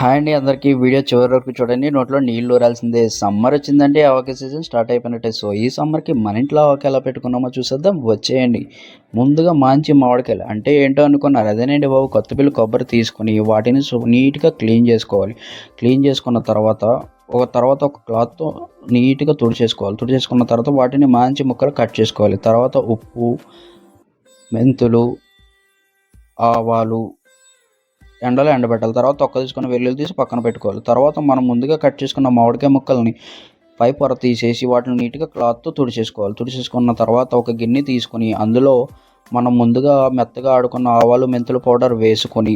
Hi అండి అందరికీ video చివరి వరకు చూడండి. నోట్లో నీళ్ళు ఊరాల్సిందే. సమ్మర్ వచ్చిందంటే ఆవకాయ సీజన్ స్టార్ట్ అయిపోయినట్టే. సో ఈ సమ్మర్కి మన ఇంట్లో ఆవకాయ ఎలా పెట్టుకున్నామో చూసేద్దాం. వచ్చేయండి. ముందుగా మంచి మామిడికాయలు. అంటే ఏంటో అనుకున్నారు. అదేనండి బాబు కొత్త పిల్లి కొబ్బరి తీసుకుని వాటిని నీట్గా క్లీన్ చేసుకోవాలి. క్లీన్ చేసుకున్న తర్వాత ఒక తర్వాత ఒక క్లాత్తో నీట్గా తుడిచేసుకోవాలి. తుడిచేసుకున్న తర్వాత వాటిని మంచి ముక్కలు కట్ చేసుకోవాలి. తర్వాత ఉప్పు మెంతులు ఆవాలు ఎండలో ఎండబెట్టాలి. తర్వాత తొక్క తీసుకుని వెల్లుల్లి తీసి పక్కన పెట్టుకోవాలి. తర్వాత మనం ముందుగా కట్ చేసుకున్న మామిడికాయ ముక్కల్ని పై పొర తీసేసి వాటిని నీట్గా క్లాత్తో తుడిచేసుకోవాలి. తుడిచేసుకున్న తర్వాత ఒక గిన్నె తీసుకొని అందులో మనం ముందుగా మెత్తగా ఆడుకున్న ఆవాలు మెంతుల పౌడర్ వేసుకొని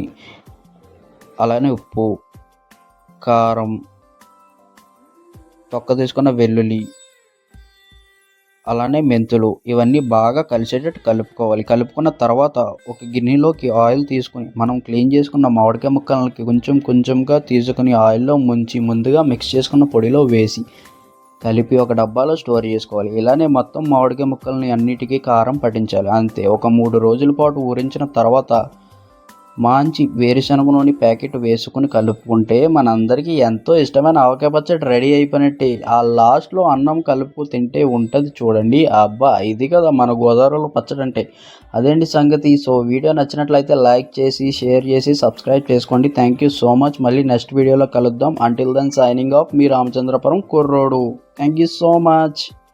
అలానే ఉప్పు కారం తొక్క తీసుకున్న వెల్లుల్లి అలానే మెంతులు ఇవన్నీ బాగా కలిసేటట్టు కలుపుకోవాలి. కలుపుకున్న తర్వాత ఒక గిన్నెలోకి ఆయిల్ తీసుకుని మనం క్లీన్ చేసుకున్న మామిడికాయ ముక్కలకి కొంచెం కొంచెంగా తీసుకుని ఆయిల్లో ముంచి ముందుగా మిక్స్ చేసుకున్న పొడిలో వేసి కలిపి ఒక డబ్బాలో స్టోర్ చేసుకోవాలి. ఇలానే మొత్తం మామిడికాయ ముక్కల్ని అన్నిటికీ కారం పట్టించాలి. అంతే. ఒక మూడు రోజుల పాటు ఊరించిన తర్వాత మంచి వేరుశనగ నూనె ప్యాకెట్ వేసుకుని కలుపుకుంటే మనందరికీ ఎంతో ఇష్టమైన ఆవకాయ పచ్చడి రెడీ అయిపోయినట్టే. ఆ లాస్ట్లో అన్నం కలుపు తింటే ఉంటుంది చూడండి. అబ్బా ఇది కదా మన గోదావరిలో పచ్చడి అంటే. అదేంటి సంగతి? సో వీడియో నచ్చినట్లయితే లైక్ చేసి షేర్ చేసి సబ్స్క్రైబ్ చేసుకోండి. Thank you so much. మళ్ళీ నెక్స్ట్ వీడియోలో కలుద్దాం. అంటిల్ దెన్ సైనింగ్ ఆఫ్ మీ రామచంద్రపురం కుర్రోడు. Thank you so much